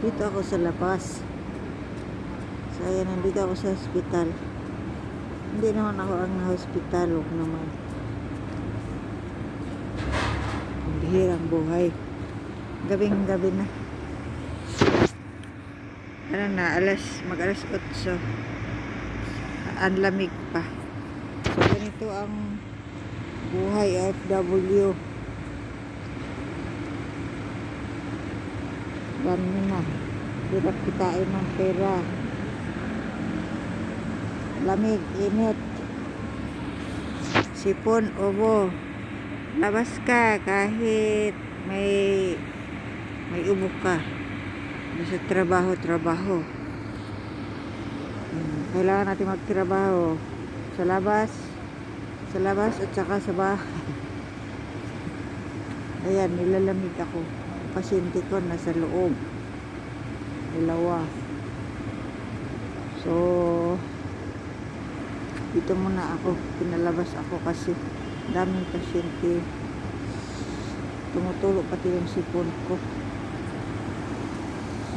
Nandito ako sa labas. So, ayan, nandito ako sa hospital. Hindi naman ako ang hospital, huwag naman. Ang buhay. Gabing gabi na. Ano na, alas, mag alas 8. Ang lamig pa. So, ganito ang buhay FW. Dami na. Hirap kitain ng pera. Lamig, init. Sipon, ubo. Labas ka kahit may may ubo ka. Basta trabaho, trabaho. Hmm, Kailangan natin magtrabaho sa labas, sa labas at saka sa bahay. Ayan, nilalamig ako. Pasyente ko nasa loob. Dalawa. So, dito muna ako. Pinalabas ako kasi daming pasyente. Tumutulo pati yung sipon ko.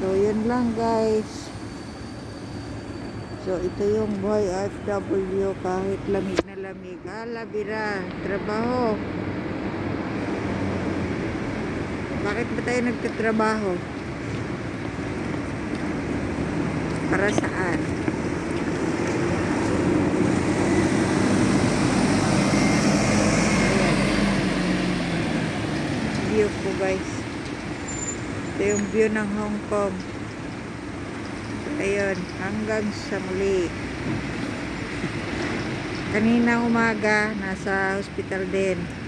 So, yun lang guys. So, ito yung buhay FW kahit lamig na lamig. Hala, bira. Trabaho. Bakit ba tayo nagtatrabaho? Para saan? View po guys. Ito yung view ng Hong Kong. Ayun, hanggang sa muli. Kanina umaga, nasa hospital din.